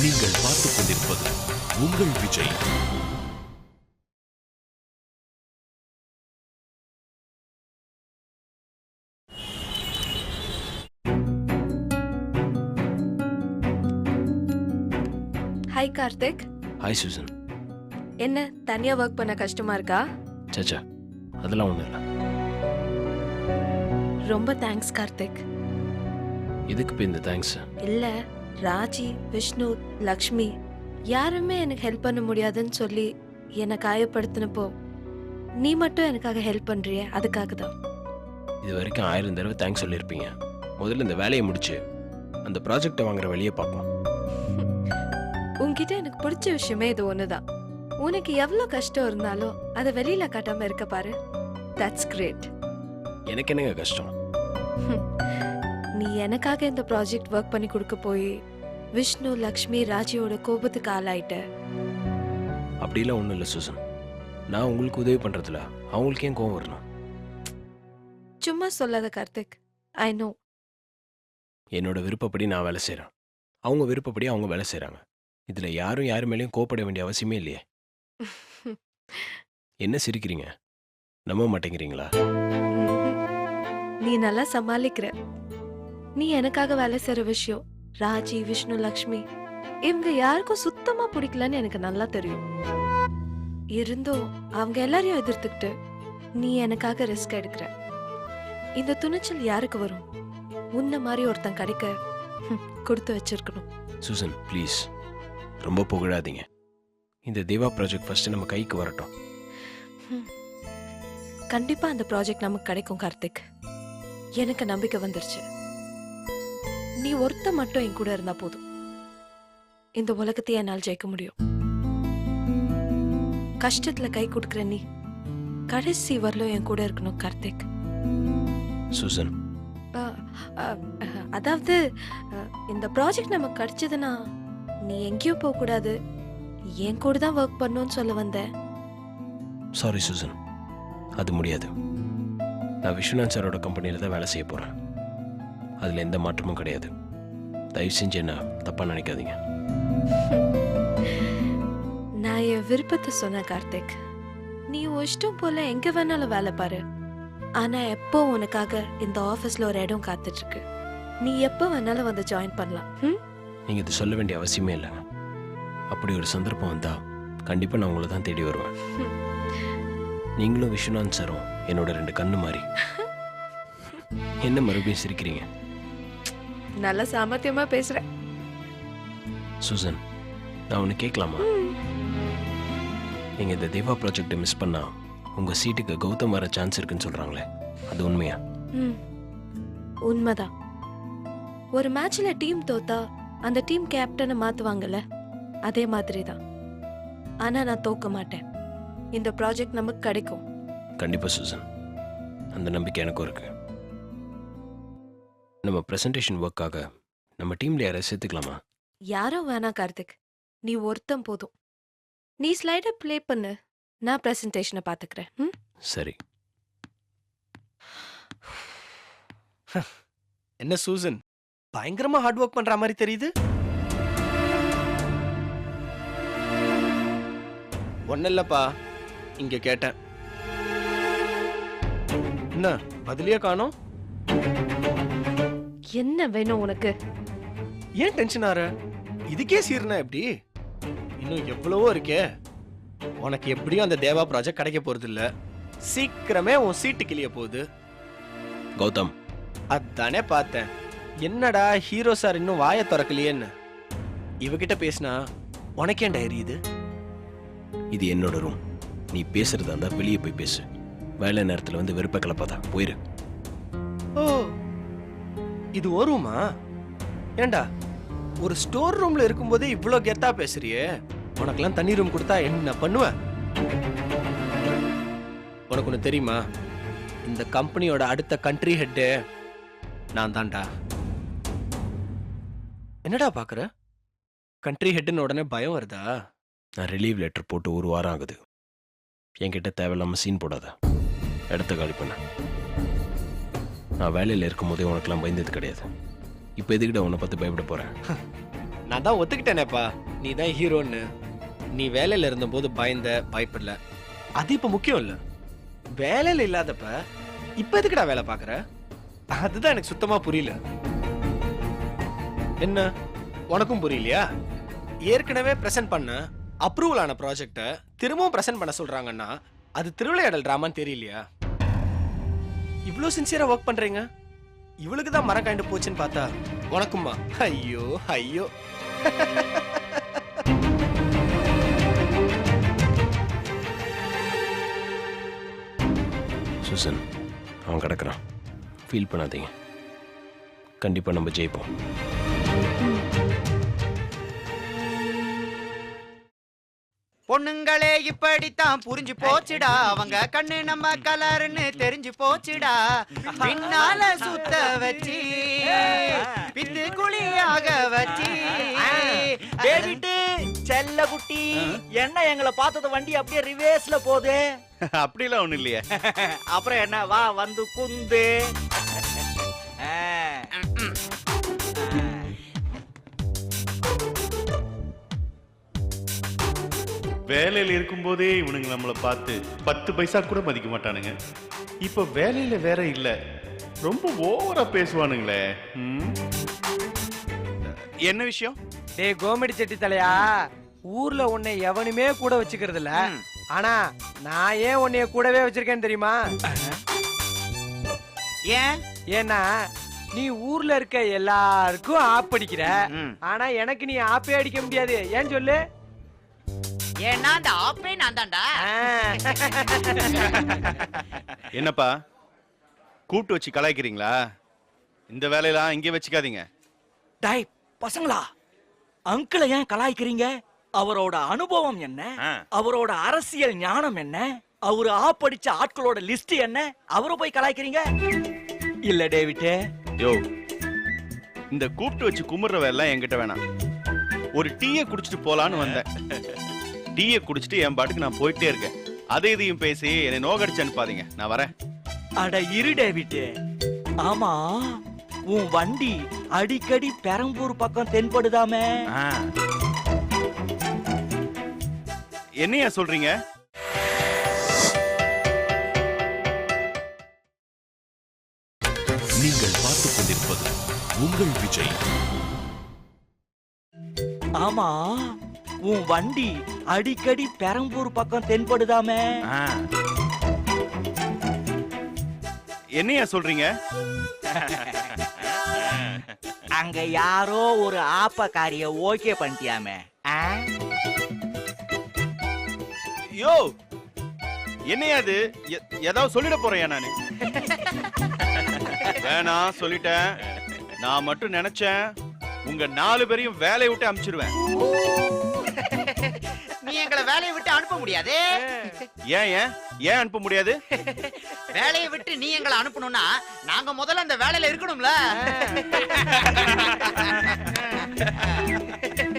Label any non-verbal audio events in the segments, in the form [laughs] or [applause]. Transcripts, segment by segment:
நீங்கள் பார்த்துக் கொண்டிருப்பது உங்கள் Vijay. Hi Karthik hi Susan என்ன தனியா ஒர்க் பண்ண கஷ்டமா இருக்கா? சச்சா அதெல்லாம் ஒன்றும் இல்லை. ரொம்ப தேங்க்ஸ் கார்த்திக் இதுக்கு இப்போ இந்த தேங்க்ஸ் இல்ல ராஜி விஷ்ணு லக்ஷ்மி யாருமே எனக்கு ஹெல்ப் பண்ண முடியாதுன்னு சொல்லி என்னை காயப்படுத்தினப்போ நீ மட்டும் எனக்காக ஹெல்ப் பண்றியே அதுக்காக தான் இது வரைக்கும் ஆயிரம் தடவை தேங்க்ஸ் சொல்லியிருப்பீங்க. முதல்ல இந்த வேலையை முடிச்சு அந்த ப்ராஜெக்டை வாங்குற வழியை பார்ப்போம். [laughs] உன்கிட்ட எனக்கு பிடிச்ச விஷயமே இது ஒண்ணுதான். உனக்கு எவ்வளவு கஷ்டம் இருந்தாலும் அதை வெளியில காட்டாம இருக்க பாரு. தட்ஸ் கிரேட் எனக்கு என்னங்க கஷ்டம்? [laughs] நீ எனக்காக இந்த ப்ராஜெக்ட் ஒர்க் பண்ணி கொடுக்க போய் விஷ்ணு லக்ஷ்மி ராஜியோட கோபத்துக்கு ஆளாயிட்ட. அப்படிலாம் ஒன்றும் இல்லை சூசன். நான் உங்களுக்கு உதவி பண்ணுறதுல அவங்களுக்கு ஏன் கோவம் வரணும்? சும்மா சொல்லாத கார்த்திக். ஐ நோ என்னோட விருப்பப்படி நான் வேலை செய்கிறேன் அவங்க விருப்பப்படி அவங்க வேலை செய்கிறாங்க இதில் யாரும் யார் மேலேயும் கோப்பட வேண்டிய அவசியமே இல்லையே. [laughs] என்ன சிரிக்கிறீங்க? நம்ப மாட்டேங்கிறீங்களா? [laughs] நீ நல்லா சமாளிக்கிற. நீ எனக்காக வேலை செய்யற விஷயம். ராஜி விஷ்ணு லக்ஷ்மி இவங்க யாருக்கும் சுத்தமா பிடிக்கலன்னு எனக்கு நல்லா தெரியும். இருந்தும் அவங்க எல்லாரையும் எதிர்த்துக்கிட்டு நீ எனக்காக ரிஸ்க் எடுக்கிற. இந்த துணிச்சல் யாருக்கு வரும்? உன்ன மாதிரி ஒருத்தன் கிடைக்க கொடுத்து வச்சிருக்கணும். Susan please. ரொம்ப புகழாதீங்க. இந்த தேவா ப்ராஜெக்ட் ஃபஸ்ட்டு நம்ம கைக்கு வரட்டும். கண்டிப்பா அந்த ப்ராஜெக்ட் நமக்கு கிடைக்கும் கார்த்திக். எனக்கு நம்பிக்கை வந்துருச்சு. நீ ஒருத்த மட்டும் என் கூட இருந்தா போதும். இந்த உலகத்தையே என்னால் ஜெயிக்க முடியும். கஷ்டத்துல கை கொடுக்குற நீ கடைசி வரலும் என் கூட இருக்கணும் கார்த்திக். சூசன். அதாவது இந்த ப்ராஜெக்ட் நமக்கு கிடைச்சதுன்னா நீ எங்கேயும் போக கூடாது. என் கூட தான் ஒர்க் பண்ணணும்னு சொல்ல வந்தேன் சாரி சூசன். அது முடியாது. நான் விஸ்வநாத் சாரோட கம்பெனியில் தான் வேலை செய்ய போகிறேன் அதில் எந்த மாற்றமும் கிடையாது. தயவு செஞ்சு என்ன தப்பாக நினைக்காதீங்க. நான் என் விருப்பத்தை சொன்னேன் கார்த்திக். நீ உன் இஷ்டம் போல எங்க வேணாலும் வேலை பாரு. ஆனா எப்போ உனக்காக இந்த ஆபீஸ்ல ஒரு இடம் காத்துட்டு இருக்கு நீ எப்போ வேணாலும் வந்து ஜாயின் பண்ணலாம் ம்? நீங்கள் இது சொல்ல வேண்டிய அவசியமே இல்லை. அப்படி ஒரு சந்தர்ப்பம் வந்தால் கண்டிப்பாக நான் உங்களை தான் தேடி வருவேன். நீங்களும் விஸ்வநாத் சாரும் என்னோட ரெண்டு கண்ணு மாதிரி [laughs] என்ன மறுபடியும் சிரிக்கிறீங்க? நல்ல சாமர்த்தியமா பேசுற சூசன் நான் ஒன்று கேட்கலாமா? நீங்கள் இந்த தேவா ப்ராஜெக்டை மிஸ் பண்ணா உங்கள் சீட்டுக்கு கௌதம் வர சான்ஸ் இருக்குன்னு சொல்கிறாங்களே அது உண்மையா? ம். உண்மைதான். ஒரு மேட்ச்ல டீம் தோத்தா அந்த டீம் கேப்டனை மாத்துவாங்கல்ல அதே மாதிரி தான் ஆனா நான் தோக்க மாட்டேன். இந்த ப்ராஜெக்ட் நமக்கு கிடைக்கும். கண்டிப்பாக சூசன் அந்த நம்பிக்கை எனக்கும் இருக்கு. நம்ம ப்ரெசன்டேஷன் ஒர்க்காக நம்ம டீம்ல யாரை சேர்த்துக்கலாமா? யாரும் வேணாம் கார்த்திக். நீ ஒருத்தன் போதும். நீ ஸ்லைடை ப்ளே பண்ணு. நான் பிரசன்டேஷனை பாத்துக்கிறேன். ம்? சரி. [sighs] என்ன சூசன்? பயங்கரமா ஹார்ட் ஒர்க் பண்ற மாதிரி தெரியுது. ஒன்னும் இல்லப்பா. இங்க கேட்டேன். என்ன பதிலியே காணோம்? என்ன வேணும் உனக்கு? ஏன் டென்ஷன் ஆற? இதுக்கே சீர்னா எப்படி? இன்னும் எவ்வளவோ இருக்கே. உனக்கு எப்படியும் அந்த தேவா ப்ராஜெக்ட் கிடைக்க போறது இல்ல சீக்கிரமே உன் சீட்டு கிளிய போகுது. கௌதம். அதானே பார்த்தேன். என்னடா ஹீரோ சார் இன்னும் வாயை திறக்கலையேன்னு. இவகிட்ட பேசினா உனக்கேண்டா எரியுது? இது என்னோட ரூம் நீ பேசுறதா இருந்தா வெளியே போய் பேசு. வேலை நேரத்தில் வந்து வெறுப்ப கலப்பாதா போயிரு. இது ஒரு ஏண்டா ஒரு ஸ்டோர் ரூம்ல இருக்கும்போதே இவ்வளோ கெத்தா பேசுறியே? உனக்கெல்லாம் தண்ணி ரூம் கொடுத்தா என்ன பண்ணுவ? உனக்கு ஒன்று தெரியுமா? இந்த கம்பெனியோட அடுத்த கண்ட்ரி ஹெட்டு. நான் தான்டா. என்னடா பார்க்குற கண்ட்ரி ஹெட்டுன்னு உடனே பயம் வருதா? நான் ரிலீவ் லெட்டர் போட்டு ஒரு வாரம் ஆகுது. என்கிட்ட தேவையில்லாமல் சீன் போடாத. இடத்த காலி பண்ண. நான் வேலையில் இருக்கும்போதே உனக்கெல்லாம் பயந்தது கிடையாது. இப்போ எதுக்கிட்ட உன்னை பார்த்து பயப்பட போகிறேன் [laughs] நான் தான் ஒத்துக்கிட்டேனேப்பா. நீ தான் ஹீரோன்னு. நீ வேலையில் இருந்தபோது பயந்த பயப்படல. அது இப்போ முக்கியம் இல்லை. வேலையில் இல்லாதப்ப இப்போ எதுக்குடா வேலை பார்க்குற? அதுதான் எனக்கு சுத்தமாக புரியல. என்ன? உனக்கும் புரியலையா? ஏற்கனவே ப்ரெசென்ட் பண்ண அப்ரூவல் ஆன ப்ராஜெக்டை திரும்பவும் ப்ரெசென்ட் பண்ண சொல்கிறாங்கன்னா அது திருவிளையாடல் ட்ராமான்னு தெரியலையா? இவ்வளோ சின்சியராக ஒர்க் பண்ணுறீங்க இவளுக்கு தான் மரம் காய்ந்து போச்சுன்னு பார்த்தா உனக்குமா ஐயோ ஐயோ. சுசன் அவன் கிடக்குறான். ஃபீல் பண்ணாதீங்க. கண்டிப்பாக நம்ம ஜெயிப்போம். பொண்ணுங்களே இப்படித்தான் புரிஞ்சு போச்சுடா. அவங்க கண்ணு நம்ம கலர்னு தெரிஞ்சு போச்சுடா. பின்னால சுத்த வச்சு பித்து குழியாக வச்சு. டேவிட்டு செல்ல குட்டி என்ன எங்களை பார்த்தது வண்டி அப்படியே ரிவேஸ்ல போகுது. அப்படிலாம் ஒண்ணு இல்லையே. அப்புறம் என்ன? வா வந்து குந்து. வேலையில இருக்கும்போதே இவனுங்க நம்மளை பார்த்து பத்து பைசா கூட மதிக்க மாட்டானுங்க. இப்ப வேலையில வேற இல்ல. ரொம்ப ஓவரா பேசுவானுங்களே. ம்? என்ன விஷயம்? டேய் கோமடி செட்டி தலையா? ஊர்ல உன்னை எவனுமே கூட வச்சுக்கிறது இல்ல ஆனா நான் ஏன் உன்னைய கூடவே வச்சிருக்கேன்னு தெரியுமா? ஏன்? ஏன்னா நீ ஊர்ல இருக்க எல்லாருக்கும் ஆப் அடிக்கிற. ஆனா எனக்கு நீ ஆப்பே அடிக்க முடியாது. ஏன் சொல்லு? ஏன்னா அந்த ஆப்பே நான் தான்டா. என்னப்பா? கூப்பிட்டு வச்சு கலாய்க்கிறீங்களா? இந்த வேலையெல்லாம் இங்கே வச்சுக்காதீங்க. டேய் பசங்களா அங்கிளை ஏன் கலாய்க்கிறீங்க? அவரோட அனுபவம் என்ன? அவரோட அரசியல் ஞானம் என்ன? அவரு ஆப்படிச்ச ஆட்களோட லிஸ்ட் என்ன? அவரை போய் கலாய்க்கிறீங்க? இல்ல டேவிட்டு யோ இந்த கூப்பிட்டு வச்சு கும்பிடுற வேலைலாம் என்கிட்ட வேணாம். ஒரு டீயை குடிச்சிட்டு போலான்னு வந்தேன். டீயை குடிச்சிட்டு என் பாட்டுக்கு நான் போயிட்டே இருக்கேன். அதை இதையும் பேசி என்னை நோகடிச்சு அனுப்பாதீங்க நான் வரேன். அட இரு டேவிட்டு ஆமா உன் வண்டி அடிக்கடி பெரம்பூர் பக்கம் தென்படுதாமே. என்னையா சொல்றீங்க? நீங்கள் பார்த்துக் கொண்டிருப்பது உங்கள் விஜய். ஆமா உன் வண்டி அடிக்கடி பெரம்பூர் பக்கம் தென்படுதாமே. என்னையா சொல்றீங்க? அங்க யாரோ ஒரு ஆப்பக்காரிய ஓகே பண்ணிட்டியாமே? யோ என்னையா அது ஏதாவது சொல்லிட போறேன் நானு? [laughs] வேணாம் சொல்லிட்டேன். நான் மட்டும் நினைச்சேன். உங்க நாலு பேரையும் வேலையை விட்டு அனுப்பிச்சிருவேன் [laughs] நீ எங்களை வேலையை விட்டு அனுப்ப முடியாதே. ஏன் ஏன்? ஏன் அனுப்ப முடியாது? [laughs] வேலையை விட்டு நீ எங்களை அனுப்பணும்னா நாங்க முதல்ல அந்த வேலையில இருக்கணும்ல.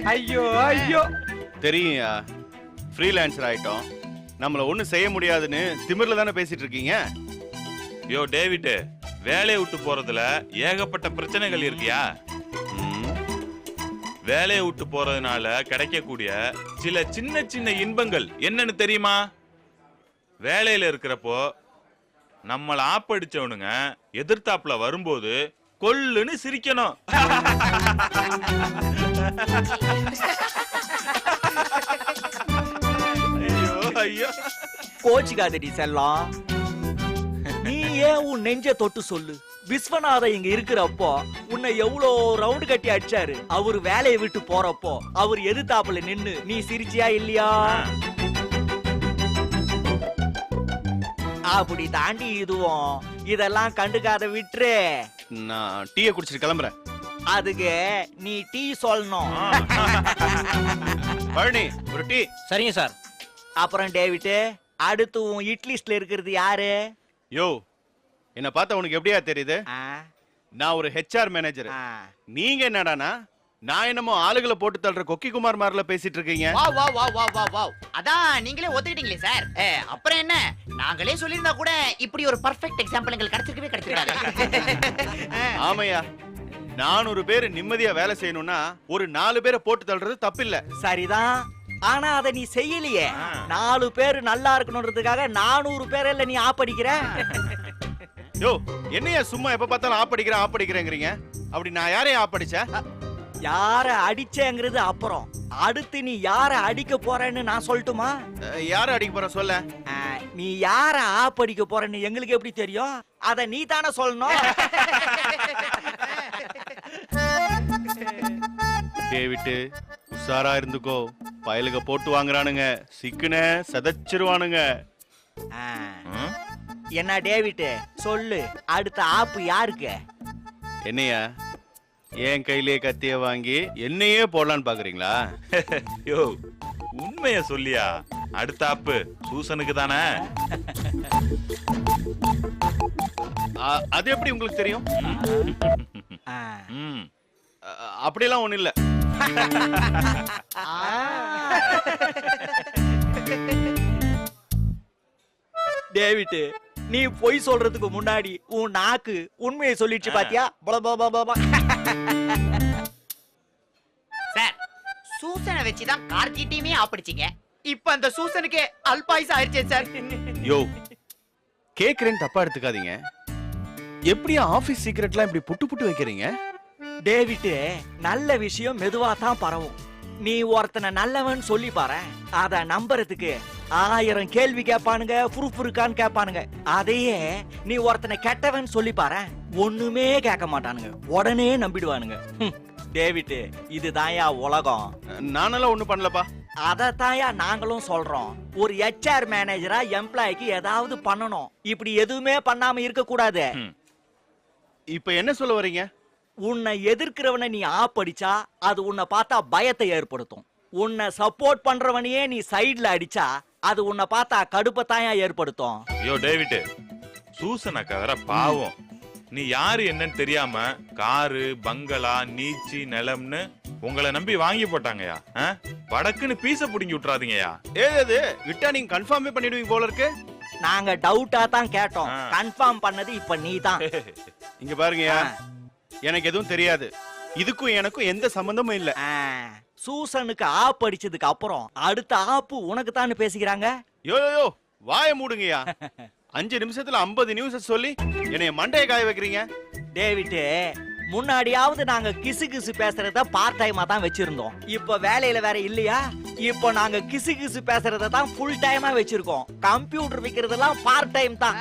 [laughs] ஐயோ ஐயோ. தெரியும்யா ஃப்ரீலான்சர் ஆயிட்டோம். நம்மள ஒண்ணும் செய்ய முடியாதுன்னு திமிர்ல தானே பேசிட்டு இருக்கீங்க? யோ டேவிட் வேலையை விட்டு போறதுல ஏகப்பட்ட பிரச்சனைகள் இருக்கியா? வேலையை விட்டு போறதுனால கிடைக்கக்கூடிய சில சின்ன சின்ன இன்பங்கள் என்னன்னு தெரியுமா? வேலையில இருக்கிறப்போ நம்மளை ஆப்படிச்சவனுங்க எதிர்த்தாப்புல வரும்போது கொல்லுன்னு சிரிக்கணும். ஐயோ கோச்சிக்காதடி செல்லம். நீ ஏன் உன் நெஞ்ச தொட்டு சொல்லு? விஸ்வநாதன் இங்க இருக்கிறப்போ உன்னை எவ்வளோ ரவுண்டு கட்டி அடிச்சாரு. அவர் வேலையை விட்டு போறப்போ அவர் எதிர்த்தாப்புல நின்னு நீ சிரிச்சியா இல்லையா? அப்படி தாண்டி இதுவும் இதெல்லாம் கண்டுக்காத விட்டுரு. நான் டீயை குடிச்சிட்டு கிளம்புறேன். அதுக்கு நீ டீ சொல்லணும். பழனி ஒரு டீ. சரிங்க சார். அப்புறம் டேவிட்டு அடுத்து உன் இட் லிஸ்ட்ல இருக்கிறது யாரு? யோ என்ன பார்த்தா உனக்கு எப்படியா தெரியுது? நான் ஒரு ஹெச்ஆர் மேனேஜர். நீங்க என்னடானா நான் என்னமோ ஆளுகளை போட்டு தள்ளுற கொக்கி குமார் மாதிரில பேசிட்டு இருக்கீங்க. வா வா வா வா வா வா அதான் நீங்களே ஒத்துக்கிட்டீங்களே சார். அப்புறம் என்ன? நாங்களே சொல்லியிருந்தா கூட இப்படி ஒரு பர்ஃபெக்ட் எக்ஸாம்பிள் எங்களுக்கு கிடைச்சிருக்கவே கிடைச்சிருக்காது. [laughs] [laughs] ஆமையா நானூறு பேர் நிம்மதியா வேலை செய்யணும்னா ஒரு நாலு பேரை போட்டு தள்ளுறது தப்பில்ல. சரிதான். ஆனா அத நீ செய்யலையே. நாலு பேர் நல்லா இருக்கணுன்றதுக்காக நானூறு பேர்ல நீ ஆப்படிக்கிற யோ என்னையா சும்மா எப்ப பார்த்தாலும் ஆப்படிக்கிறேன் ஆப்படிக்கிறேங்கிறீங்க அப்படி நான் யாரையும் ஆப்படிச்சேன் யார அடிச்சேங்கிறது அப்புறம். அடுத்து நீ யார அடிக்க போறேன்னு நான் சொல்லட்டுமா? யாரை அடிக்க போற சொல்ல? நீ யார ஆப்படிக்க போறேன்னு எங்களுக்கு எப்படி தெரியும்? அத நீ தானே சொல்லணும். டேவிட்டு உஷாரா இருந்துக்கோ. பயலுக போட்டு வாங்குறானுங்க. சிக்குன சதைச்சிருவானுங்க? என்ன டேவிட்? சொல்லு. அடுத்த ஆப்பு யாருக்கு? என்னையா? என் கையிலே கத்திய வாங்கி என்னையே போடலான்னு பாக்குறீங்களா? யோ உண்மைய சொல்லியா? அடுத்த ஆப்பு சூசனுக்கு தானே? அது எப்படி உங்களுக்கு தெரியும்? அப்படியெல்லாம் ஒண்ணும் இல்ல. டேவிட் நீ பொய் சொல்றதுக்கு முன்னாடி உன் நாக்கு உண்மையை சொல்லிடுச்சு பாத்தியா. சார் சூசனை வச்சுதான் கார்த்தி டீமே ஆப்பிடிச்சிங்க. இப்ப அந்த சூசனுக்கே அல்பாயுஸ் ஆயிருச்சே சார். யோ கேக்குறேன்னு தப்பா எடுத்துக்காதீங்க. எப்படியா ஆபீஸ் சீக்ரெட்லாம் இப்படி புட்டு புட்டு வைக்கிறீங்க? டேவிட் நல்ல விஷயம் மெதுவா தான் பரவும். நீ ஒருத்தனை நல்லவன் சொல்லி பாரு அத நம்புறதுக்கு ஆயிரம் கேள்வி கேட்பானுங்க புருப்பு இருக்கான்னு கேட்பானுங்க. அதையே நீ ஒருத்தனை கெட்டவன் சொல்லி பாரு. ஒண்ணுமே கேட்க மாட்டானுங்க. உடனே நம்பிடுவானுங்க. டேவிட் இதுதான்யா உலகம். நானெல்லாம் ஒண்ணும் பண்ணலப்பா. அதத்தாயா நாங்களும் சொல்றோம். ஒரு ஹெச்ஆர் மேனேஜரா எம்ப்ளாய்க்கு ஏதாவது பண்ணணும். இப்படி எதுவுமே பண்ணாம இருக்க கூடாது இப்ப என்ன சொல்ல வர்றீங்க உன்னை எதிர்க்கிறவனை நீ ஆப்படிச்சா அது உன்னை பார்த்தா பயத்தை ஏற்படுத்தும். உன்னை சப்போர்ட் பண்றவனையே நீ சைடுல அடிச்சா அது உன்னை பார்த்தா கடுப்பத்தாயா ஏற்படுத்தும். யோ டேவிட் சூசன் அக்கா பாவம். நீ யாரு என்னன்னு தெரியாம காரு பங்களா நீச்சி நிலம்னு உங்களை நம்பி வாங்கி போட்டாங்கயா ஆ? வடக்குன்னு பீச புடுங்கி விட்டுறாதீங்கயா ஏது விட்டா நீங்க கன்ஃபார்மே பண்ணிடுவீங்க போல இருக்கு. நாங்க டவுட்டா தான் கேட்டோம். கன்ஃபார்ம் பண்ணது இப்ப நீ தான் இங்க பாருங்கயா எனக்கு எதுவும் தெரியாது. இதுக்கும் எனக்கும் எந்த சம்பந்தமும் இல்ல. சூசனுக்கு ஆப் அடிச்சதுக்கு அப்புறம் அடுத்த ஆப்பு உனக்கு தான் பேசிக்கிறாங்க? யோ வாய மூடுங்கயா அஞ்சு நிமிஷத்துல ஐம்பது நியூஸ் சொல்லி என்னைய மண்டைய காய வைக்கிறீங்க? டேவிட் முன்னாடியாவது நாங்க கிசு கிசு பேசுறத பார்ட் டைமா தான் வச்சிருந்தோம். இப்ப வேலையில வேற இல்லையா? இப்போ நாங்க கிசு கிசு பேசுறத தான் ஃபுல் டைமா வச்சிருக்கோம். கம்ப்யூட்டர் விக்கிறதெல்லாம் பார்ட் டைம் தான்.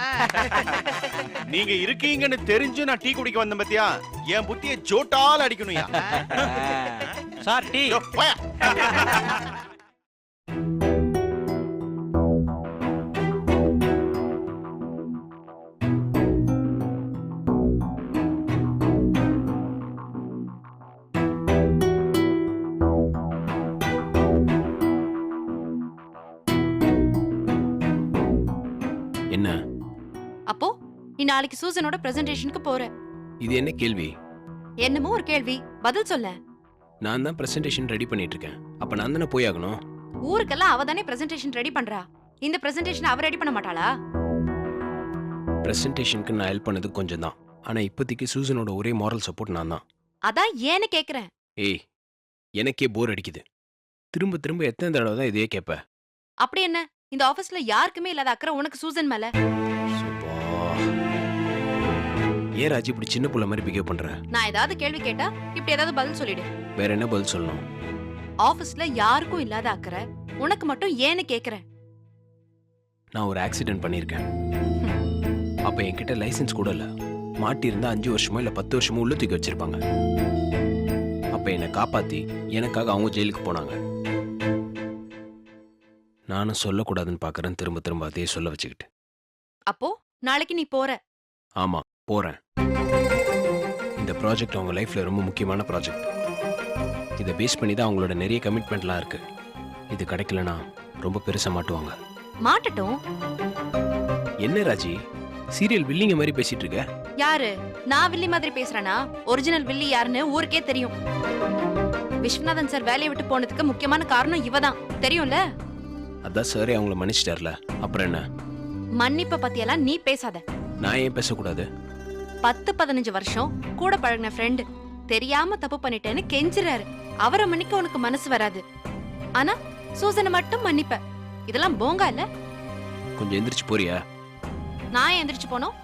[laughs] நீங்க இருக்கீங்கன்னு தெரிஞ்சு நான் டீ குடிக்க வந்தேன் பத்தியா? என் புத்திய ஜோட்டால் அடிக்கணும்யா [laughs] சார் டீ. என்ன? அப்போ நீ நாளைக்கு சூசனோட பிரசன்டேஷனுக்கு போற. இது என்ன கேள்வி? என்னமோ ஒரு கேள்வி. பதில் சொல்ல நான் தான் பிரசன்டேஷன் ரெடி பண்ணிட்டு இருக்கேன் அப்ப நான் தானே போய் ஆகணும் ஊருக்கெல்லாம் அவ தானே பிரசன்டேஷன் ரெடி பண்றா. இந்த பிரசன்டேஷன் அவ ரெடி பண்ண மாட்டாளா? பிரசன்டேஷனுக்கு நான் ஹெல்ப் பண்ணது கொஞ்சம் தான். ஆனா இப்போதைக்கு சூசனோட ஒரே மாரல் சப்போர்ட் நான் தான். அதான் ஏன்னு கேக்குறேன். ஏய் எனக்கே போர் அடிக்குது. திரும்ப திரும்ப எத்தனை தடவை தான் இதையே கேட்ப அப்படி என்ன? இந்த ஆபீஸ்ல யாருக்குமே இல்லாத அக்கறை உனக்கு சூசன் மேல? சுப்பா. ஏன் ராஜி இப்படி சின்ன புள்ள மாதிரி பிஹேவ் பண்ற? நான் ஏதாவது கேள்வி கேட்டா இப்படி ஏதாவது பதில் சொல்லிடு. வேற என்ன பதில் சொல்லணும்? ஆபீஸ்ல யாருக்கும் இல்லாத அக்கறை உனக்கு மட்டும் ஏன்னு கேக்குறேன். நான் ஒரு ஆக்சிடென்ட் பண்ணியிருக்கேன். அப்ப என்கிட்ட லைசென்ஸ் கூட இல்ல. மாட்டியிருந்தா அஞ்சு வருஷமோ இல்ல பத்து வருஷமோ உள்ள தூக்கி வச்சிருப்பாங்க. அப்ப என்னை காப்பாத்தி எனக்காக அவங்க ஜெயிலுக்கு போனாங்க. நானும் சொல்லக்கூடாதுன்னு பார்க்கறேன் திரும்ப திரும்ப அதே சொல்ல வச்சுக்கிட்டு அப்போ நாளைக்கு நீ போற. ஆமா. போறேன். இந்த ப்ராஜெக்ட் அவங்க லைஃப்ல ரொம்ப முக்கியமான ப்ராஜெக்ட் இதை பேஸ் பண்ணி தான் அவங்களோட நிறைய கமிட்மெண்ட்லாம் இருக்கு. இது கிடைக்கலனா ரொம்ப பெருசா மாட்டுவாங்க. மாட்டட்டும். என்ன ராஜி? சீரியல் வில்லிங்க மாதிரி பேசிட்டு இருக்க? யாரு? நான் வில்லி மாதிரி பேசுறேனா? ஒரிஜினல் வில்லி யாருன்னு ஊருக்கே தெரியும். விஸ்வநாதன் சார் வேலையை விட்டு போனதுக்கு முக்கியமான காரணம் இவதான். தெரியும்ல? அதான் சாரே அவங்கள மன்னிச்சிட்டார்ல. அப்புறம் என்ன? மன்னிப்ப பத்தியெல்லாம் நீ பேசாத. நான் ஏன் பேசக்கூடாது? பத்து பதினஞ்சு வருஷம் கூட பழகின ஃப்ரெண்டு தெரியாம தப்பு பண்ணிட்டேன்னு கெஞ்சுறாரு. அவரை மன்னிக்க உனக்கு மனசு வராது. ஆனா சூசனை மட்டும் மன்னிப்ப. இதெல்லாம் போங்கா இல்ல? கொஞ்சம் எந்திரிச்சு போறியா? நான் எந்திரிச்சு போனோம்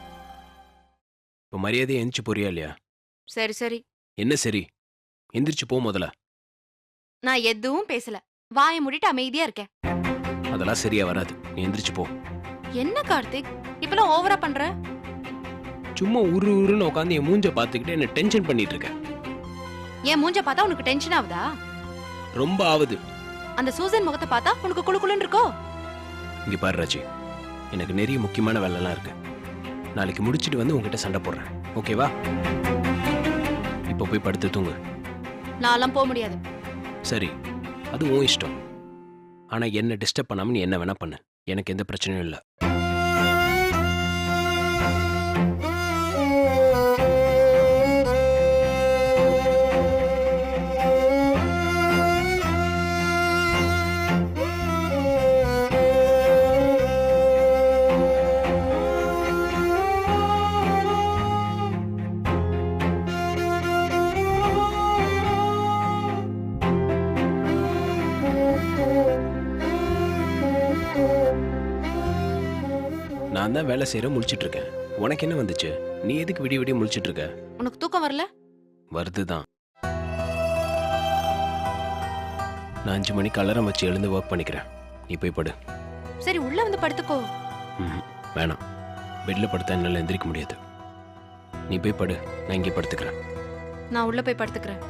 இப்போ மரியாதையை எந்திரிச்சு போறியா இல்லையா? சரி சரி. என்ன சரி? எந்திரிச்சு போ முதல்ல. நான் எதுவும் பேசல. வாயை மூடிட்டு அமைதியா இருக்கேன். அதெல்லாம் சரியா வராது. நீ எந்திரிச்சு போ. என்ன கார்த்திக்? இப்பெல்லாம் ஓவரா பண்ற? சும்மா உரு உருன்னு உட்காந்து என் மூஞ்ச பார்த்துக்கிட்டு என்ன டென்ஷன் பண்ணிட்டு இருக்க என் மூஞ்ச பார்த்தா உனக்கு டென்ஷன் ஆகுதா? ரொம்ப ஆகுது அந்த சூசன் முகத்தை பார்த்தா உனக்கு குளு குளுன்னு இருக்கோ? இங்க பாரு ராஜி எனக்கு நிறைய முக்கியமான வேலைலாம் இருக்கு. நாளைக்கு முடிச்சிட்டு வந்து உங்ககிட்ட சண்டை போடுறேன். ஓகேவா இப்போ போய் படுத்து தூங்கு. நான்லாம் போக முடியாது. சரி அது உன் இஷ்டம். ஆனா என்ன டிஸ்டர்ப் பண்ணாம நீ என்ன வேணா பண்ணு. எனக்கு எந்த பிரச்சனையும் இல்லை. நான் தான் வேலை செய்யற முழிச்சிட்டு இருக்கேன் உனக்கு என்ன வந்துச்சு? நீ எதுக்கு விடிய விடிய முழிச்சிட்டு இருக்க உனக்கு தூக்கம் வரல? வருதுதான். நான் அஞ்சு மணிக்கு அலாரம் வச்சு எழுந்து ஒர்க் பண்ணிக்கிறேன். நீ போய் படு. சரி உள்ள வந்து படுத்துக்கோ. ம்ஹும். வேணாம். பெட்ல படுத்தா என்னால எந்திரிக்க முடியாது. நீ போய் படு. நான் இங்கே படுத்துக்கிறேன். நான் உள்ள போய் படுத்துக்கிறேன்.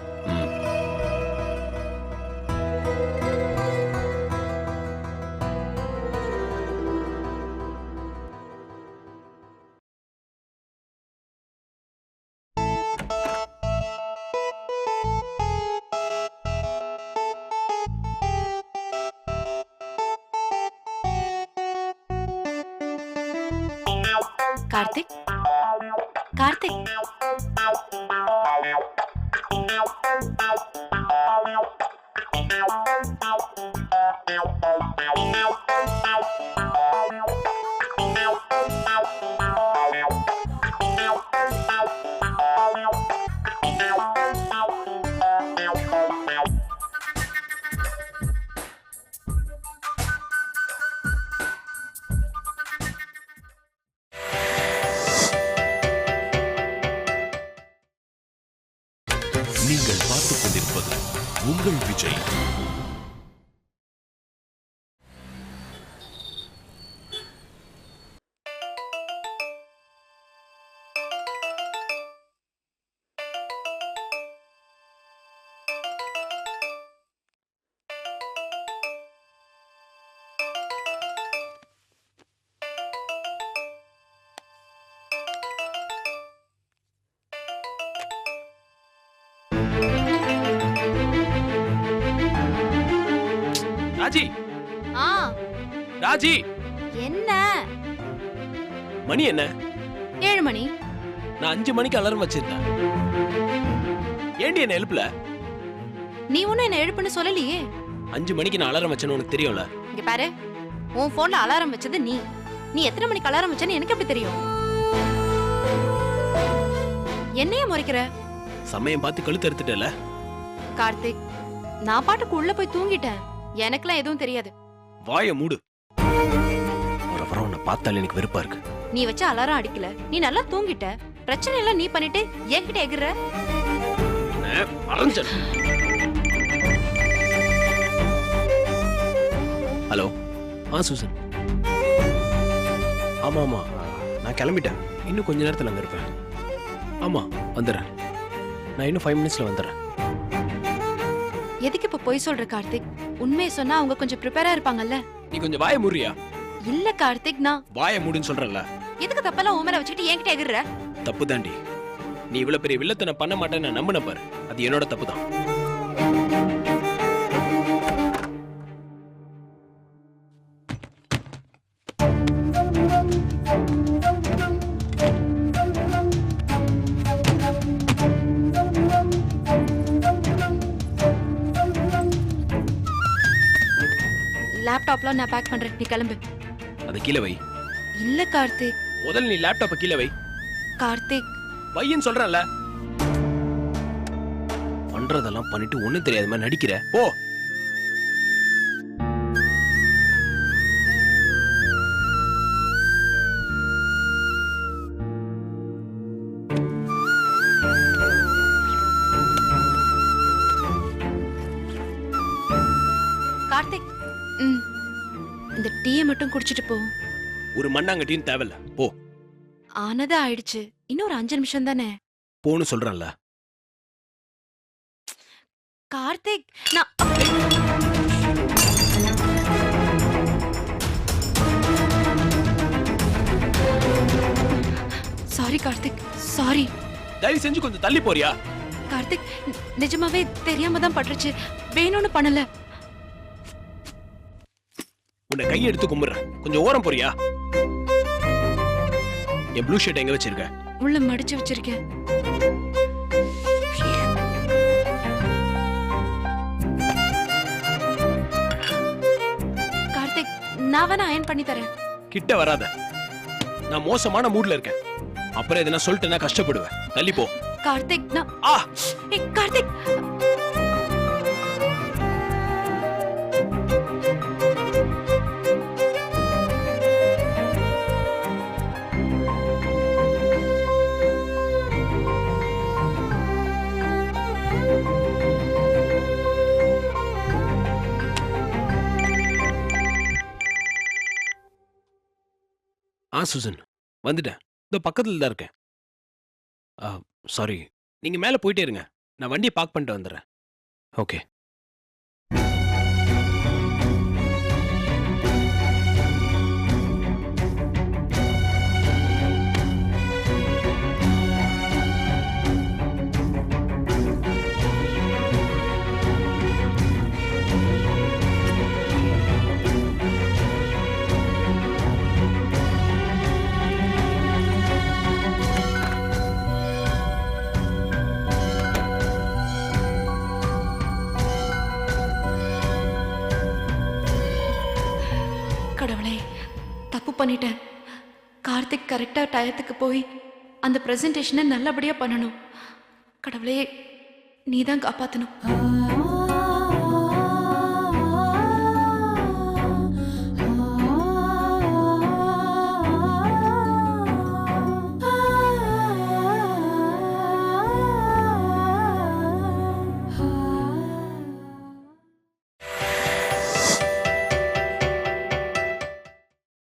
ம். கார்த்திக் கார்த்திக் நீங்கள் ராஜி. என்ன? மணி என்ன? ஏழு மணி. நான் அஞ்சு மணிக்கு அலாரம் வச்சிருந்தேன். ஏண்டி என்ன எழுப்புல? நீ ஒன்னும் என்ன எழுப்புன்னு சொல்லலையே. அஞ்சு மணிக்கு நான் அலாரம் வச்சேன்னு உனக்கு தெரியும்ல? இங்க பாரு உன் போன்ல அலாரம் வச்சது நீ. நீ எத்தனை மணிக்கு அலாரம் வச்சேன்னு எனக்கு எப்படி தெரியும்? என்னைய முறைக்கிற? சமயம் பார்த்து கழுத்து எடுத்துட்டல கார்த்திக் நான் பாட்டுக்கு உள்ள போய் தூங்கிட்டேன். எனக்குலாம் எதுவும் தெரியாது. வாய மூடு. பார்த்தாலே எனக்கு வெறுப்பா இருக்கு. நீ வச்ச அலாரம் அடிக்கல. நீ நல்லா தூங்கிட்ட. பிரச்சனை எல்லாம் நீ பண்ணிட்டு என்கிட்ட எகிற. ஹலோ. ஆ சூசன். ஆமா ஆமா. நான் கிளம்பிட்டேன். இன்னும் கொஞ்ச நேரத்தில் அங்கே இருப்பேன். ஆமா வந்துடுறேன் நான் இன்னும் ஃபைவ் மினிட்ஸ்ல வந்துடுறேன் எதுக்கு இப்ப பொய் சொல்ற கார்த்திக்? உண்மையை சொன்னா அவங்க கொஞ்சம் ப்ரிப்பேரா இருப்பாங்கல்ல. நீ கொஞ்சம் வாய மூடுறியா? இல்ல கார்த்திக் நான் வாய மூடுன்னு சொல்றேன்ல எதுக்கு தப்பெல்லாம் உன் மேல வச்சுக்கிட்டு என்கிட்ட எகிற தப்பு தாண்டி நீ இவ்வளவு பெரிய வில்லத்தனை பண்ண மாட்டேன்னு நான் நம்பின பாரு. அது என்னோட தப்பு தான் லேப்டாப்லாம் நான் பேக் பண்றேன். நீ கிளம்பு. அதை கீழே வை. இல்ல கார்த்திக். முதல்ல நீ லேப்டாப்பை கீழே வை. கார்த்திக். வையின்னு சொல்றேன்ல. பண்றதெல்லாம் பண்ணிட்டு ஒண்ணும் தெரியாத மாதிரி நடிக்கிற. போ. குடிச்சிட்டு போ. ஒரு மண்ணாங்கட்டியும் தேவையில்ல. போ. ஆனதா ஆயிடுச்சு. இன்னும் ஒரு அஞ்சு நிமிஷம் தானே? போன்னு சொல்றேன்ல. கார்த்திக் நான் சாரி கார்த்திக். சாரி தயவு செஞ்சு கொஞ்சம் தள்ளி போறியா? கார்த்திக் நிஜமாவே தெரியாம தான் பட்டுருச்சு. வேணும்னு பண்ணல. உன்னை கையை எடுத்து கும்பிடுறேன். கொஞ்சம் ஓரம் போறியா? என் ப்ளூ ஷர்ட் எங்க வச்சிருக்க? உள்ள மடிச்சு வச்சிருக்கேன். கார்த்திக் நான் வேணா அயன் பண்ணி தரேன். கிட்ட வராத. நான் மோசமான மூட்ல இருக்கேன். அப்புறம் எதுனா சொல்லிட்டேன்னா கஷ்டப்படுவேன். தள்ளி போ. கார்த்திக் நான் கார்த்திக்! சுசன். வந்துட்டேன். இந்த பக்கத்தில் தான் இருக்கேன். ஆ சாரி நீங்கள் மேலே போயிட்டே இருங்க. நான் வண்டியை பார்க் பண்ணிட்டு வந்துடுறேன். ஓகே. பண்ணிட்டேன். கார்த்திக் கரெக்டாக டயத்துக்கு போய் அந்த ப்ரெசன்டேஷனை நல்லபடியாக பண்ணணும். கடவுளே நீ தான் காப்பாற்றணும்